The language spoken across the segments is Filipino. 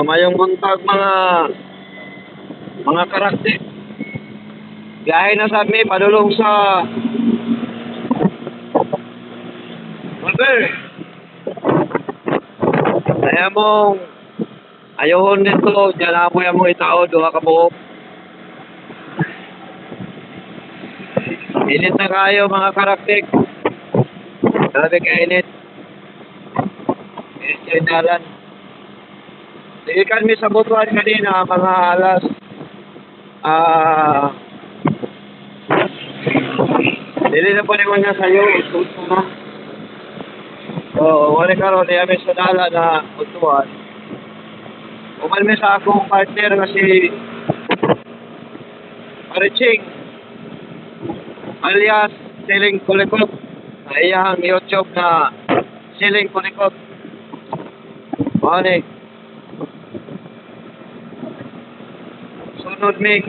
mayong buntag mga mga karakter. Biyahe na sa mi padulong sa Mother. Kaya mong ayohon nito, diyan na mo yung mga itao, duha ka buhok. Init na kayo mga karakter. Grabe ka init. Yung dalan. Sige kami sa butuan kanina, mga alas ah Dili na po mo niya sa'yo, ito na. Oo, wala ka ron, kami sa dala na butuan. Umalmi sa akong partner nga si Mariching alias Siling Kulikot sa iyang YouTube na Siling Kulikot. Manik. Sunod mig.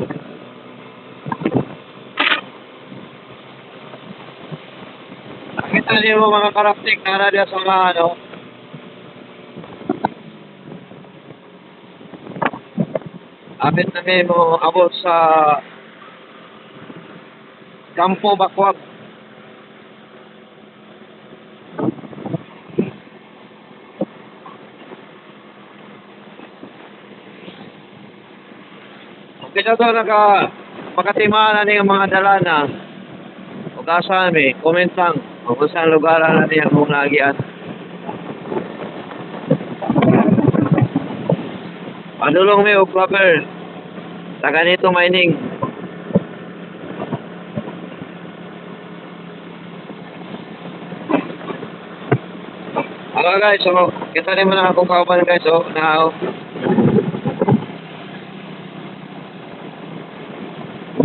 Nakita niyo mga karaptik na radya sa mga ano. Abit na mo abot sa Kampo Bakwak. Na to, naka pagkatimaan na mga dala na. Huwag asa mi, comment lang. Kung saan lugar na niya kung nagian. Padulong mi, og proper. Taga nito mining. Hello guys, so kita rin mo na akong kauban guys, so na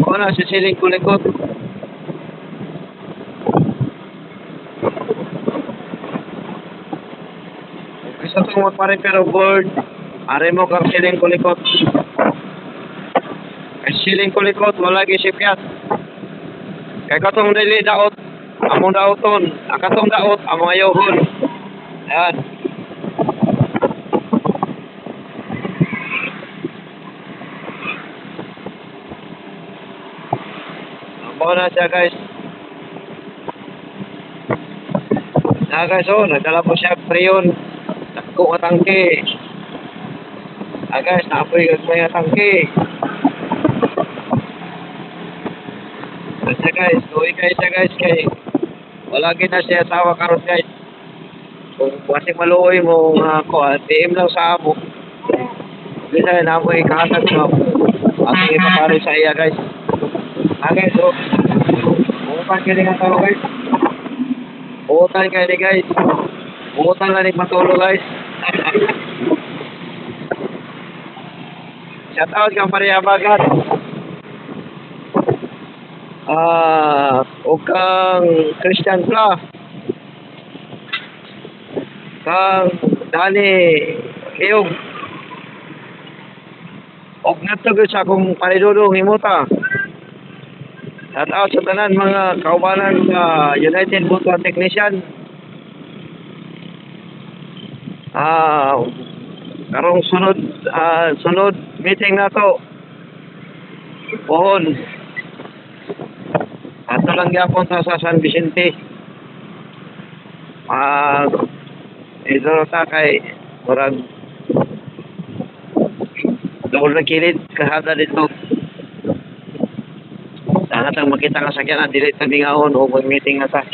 Na, sisiling kulikot. Gusto kong magpa-repair of board. Are mo kang siling kulikot. Kay siling kulikot, wala gisipyat. Kay katong dili daot, among daoton. Ang katong daot, among ayohon. Ayan. Amo na siya guys. Na guys, oh, nagdala po siya preyon. Nagko nga tangke. Ah guys, naapoy gagmay nga tangke. Kasi guys, tuwi kayo siya guys kay wala gid na siya asawa karon guys. Kung kasi maluoy mo nga ko, DM lang sa amo. Bisa na mo ikahatag mo. Ako ipapare sa iya guys. Ah guys, so Nga tao guys. Bukan kayo ni guys. Bukan lang ni patulo guys. Shout out kang pareha bagat. Ah, o kang Christian Pla. Kang Dani Kiyong. Og natugod sa akong paridudong himuta. Shout out sa tanan mga kaubanan sa United Football Technician. Ah, karong sunod ah, sunod meeting na to. Pohon. Ato lang gyapon sa, sa San Vicente. Ah, ito ta kay murag Dahil na kilid, kahada dito. Sana tang makita nga sakyan na dili tabi nga on o mag-meeting na ta.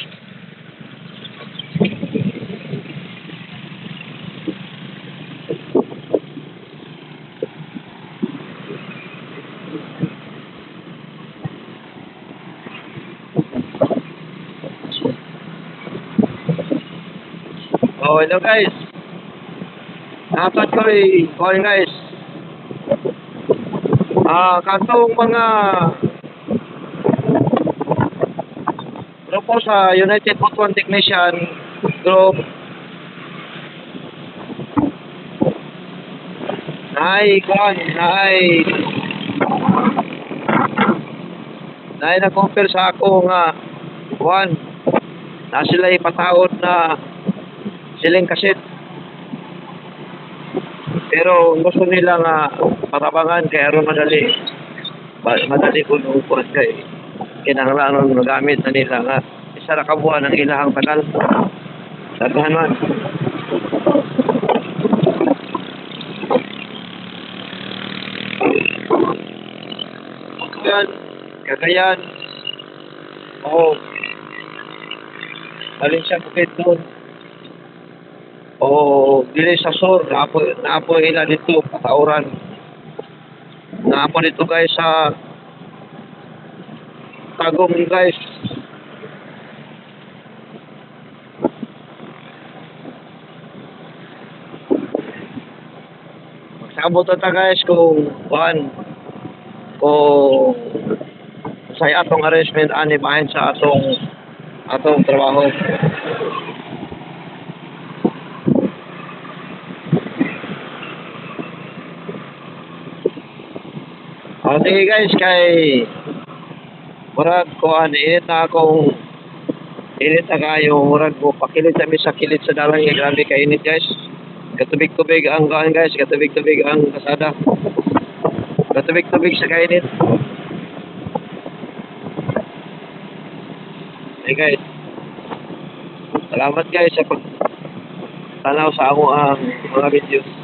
Oh, hello guys. Dapat ko eh, call guys. Ah, katong mga grupo sa United Football Technician Group Nay, kon, nay. Nay na compare sa ako nga one na sila ipataod na siling kasit. Pero gusto nila nga patabangan kaya aron madali. Madali ko nung kuwan kay kinahanglan magamit na nila nga isa ra ka buwan ang ilahang tagal. Daghan man. Yan, kagayan. Oo. Alin siya bukid doon. O dili sa sur, naapo, naapo ila dito, patauran. Naapo dito guys sa Tagum guys. Magsabot ta guys kung kuhan kung sa atong arrangement ani bahin sa atong atong trabaho. Sige guys, kay murag ko an init na akong init na kayo, murag ko pakilit kami sa kilit sa dalang yung grabe ka init guys. Katubig-tubig ang kaan guys, katubig-tubig ang kasada. Katubig-tubig sa kainit. Hey guys. Salamat guys sa pag tanaw sa amo ang mga videos.